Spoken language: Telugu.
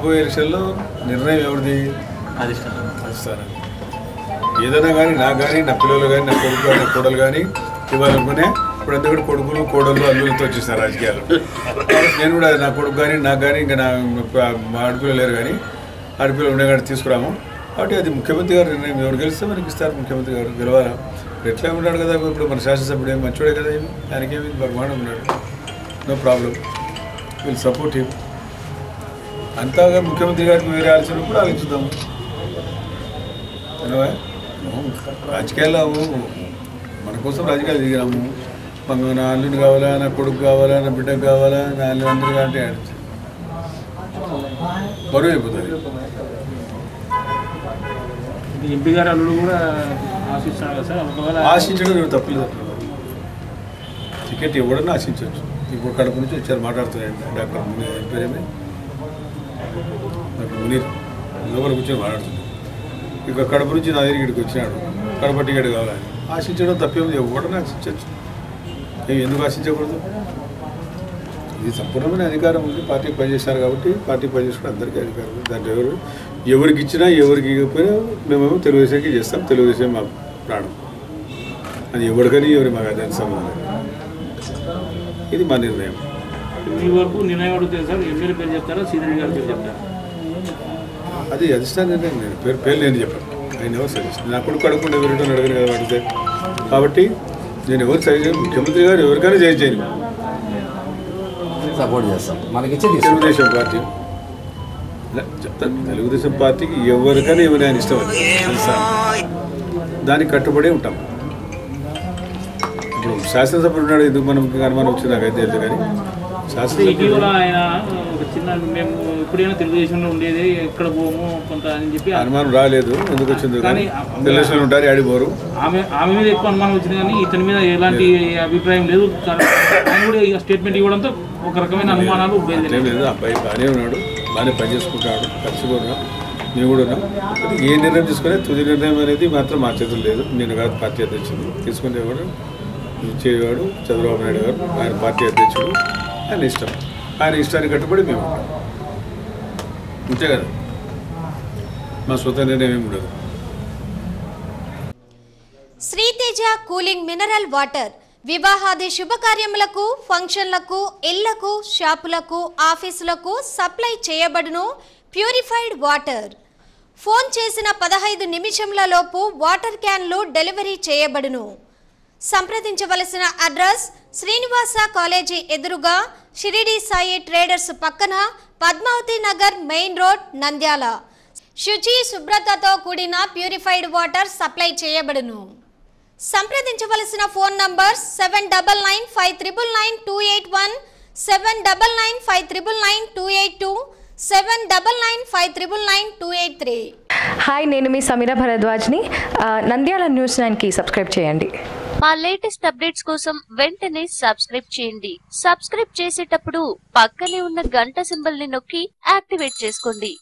రాబోయే ఎలక్షన్లో నిర్ణయం ఎవరిది? అధిష్టానం ఏదైనా కానీ నాకు కానీ నా పిల్లలు కానీ నా కొడుకు కానీ నా కోడలు కానీ ఇవ్వాలనుకునే ఇప్పుడు అంతా కూడా కొడుకులు కోడలు అల్లులతో వచ్చేసారు రాజకీయాలు. నేను కూడా నా కొడుకు కానీ నాకు కానీ ఇంకా నా మా ఆడపిల్లలు లేరు కానీ ఆడపిల్లలు ఉండే కానీ తీసుకురాము. కాబట్టి అది ముఖ్యమంత్రి గారు నిర్ణయం ఎవరు గెలిస్తే మనకి ఇస్తారు. ముఖ్యమంత్రి గారు గెలవాలా? ఎట్లా ఉన్నాడు కదా ఇప్పుడు. మన శాసనసభ్యుడు ఏం మంచోడే కదా ఏమి? దానికేమి బ్రహ్మాండం ఉన్నాడు. No problem. Will support him. అంతాగా ముఖ్యమంత్రి గారికి వేరే ఆలోచన కూడా ఆలోచిద్దాము. అనవా? రాజకీయాల్లో మన కోసం రాజకీయాలు దిగినాము మాకు నా అల్లుడు కావాలా నా కొడుకు కావాలా నా బిడ్డకు కావాలా నా అల్లు అందరూ అంటే బరువు అయిపోతుంది. ఎంపీ గారు అల్లుడు కూడా ఆశిస్తున్నారు కదా సార్? ఒకవేళ ఆశించడం తప్పలేదు టికెట్ ఇవ్వడని ఆశించవచ్చు. ఇప్పుడు కడప నుంచి వచ్చారు మాట్లాడుతున్నాడు డాక్టర్ పేరేమి? డాక్టర్ మునీర్ లోపల కూర్చొని మాట్లాడుతున్నాడు. ఇక కడప నుంచి నా దగ్గర ఇక్కడికి వచ్చినాడు. కడప టికెట్ కావాలని ఆశించడం తప్పేముంది ఇవ్వడని ఆశించవచ్చు మేము ఎందుకు ఆశించకూడదు? ఇది సంపూర్ణమైన అధికారం ఉంది. పార్టీకి పనిచేస్తారు కాబట్టి పార్టీ పనిచేసుకుని అందరికీ అధికారం ఉంది. దాంట్లో ఎవరు ఎవరికి ఇచ్చినా ఎవరికి ఇవ్వకపోయినా మేమేమో తెలుగుదేశంకి చేస్తాం. తెలుగుదేశం మా ప్రాణం. అది ఎవరికని ఎవరి మాకు దానికి సంబంధం. ఇది మా నిర్ణయం. మీ వరకు నిర్ణయం సార్ ఎమ్మెల్యే పేరు చెప్తారా? సీనియర్ గారి పేరు చెప్తారా? అది అధిష్టాన నేను పేరు పేరు నేను చెప్పాను. ఆయన ఎవరు సజెస్ట్ నా కొడుకు అడగకుండా ఎవరిటో అడగను కదా అడిగితే కాబట్టి నేను ఎవరు సజెస్ట్ ముఖ్యమంత్రి గారు ఎవరికైనా చేయి చేయను. సపోర్ట్ చేస్తాం. మనకి తెలుగుదేశం పార్టీ. చెప్తాను. తెలుగుదేశం పార్టీకి ఎవరికైనా ఏమైనా ఆయన ఇష్టం తెలుసా? దానికి కట్టుబడే ఉంటాం. ఇప్పుడు శాసనసభ్యుడు ఉన్నాడు. ఎందుకు మనం అనుమానం వచ్చింది? నాకైతే తెలియదు కానీ. ఇటీవల ఆయన ఒక చిన్న మేము ఎప్పుడైనా తెలుగుదేశంలో ఉండేది ఎక్కడ పోము కొంత అని చెప్పి అనుమానం రాలేదు. ఎందుకు వచ్చింది? కానీ తెలుగుదేశంలో ఉంటారు ఆడిపోరు ఆమె ఆమె మీద ఎక్కువ అనుమానం వచ్చింది కానీ ఇతని మీద ఎలాంటి అభిప్రాయం లేదు. ఆయన కూడా ఇక స్టేట్మెంట్ ఇవ్వడంతో ఒక రకమైన అనుమానాలు లేదు. అబ్బాయి బాగానే ఉన్నాడు. బాగానే పని చేసుకుంటాడు ఖర్చుగా ఉన్నాం. మేము కూడా ఏ నిర్ణయం తీసుకునే తుది నిర్ణయం అనేది మాత్రం మా చేతులు లేదు. నేను కాదు పార్టీ అధ్యక్షుడు. తీసుకునే కూడా చంద్రబాబు నాయుడు గారు. ఆయన పార్టీ అధ్యక్షుడు. ఆయన ఇష్టం. ఆయన ఇష్టానికి కట్టుబడి మేము ఉంటాం. అంతే కదా? మా సొంత నిర్ణయం ఏమి ఉండదు. Sriteja cooling mineral water. వివాహాది శుభకార్యములకు ఫంక్షన్లకు ఇళ్ళకు షాపులకు ఆఫీసులకు సప్లై చేయబడును ప్యూరిఫైడ్ వాటర్. ఫోన్ చేసిన పదహైదు నిమిషంలలోపు వాటర్ క్యాన్లు డెలివరీ చేయబడును. సంప్రదించవలసిన అడ్రస్ శ్రీనివాస కాలేజీ ఎదురుగా షిరిడి సాయి ట్రేడర్స్ పక్కన పద్మావతి నగర్ మెయిన్ రోడ్ నంద్యాల. శుచి శుభ్రతతో కూడిన ప్యూరిఫైడ్ వాటర్ సప్లై చేయబడును. సంప్రదించవలసిన phone number seven double nine five triple nine two eight one seven double nine five triple nine two eight two seven double nine five triple nine two eight three hi నేను మీ సమీర భరద్వాజ్ని. నంద్యాల న్యూస్ నైన్కి సబ్స్క్రైబ్ చేయండి. మా లేటెస్ట్ అప్డేట్స్ కోసం వెంటనే సబ్స్క్రైబ్ చేయండి. సబ్స్క్రైబ్ చేసేటప్పుడు పక్కనే ఉన్న గంట సింబల్ని నొక్కి యాక్టివేట్ చేసుకోండి.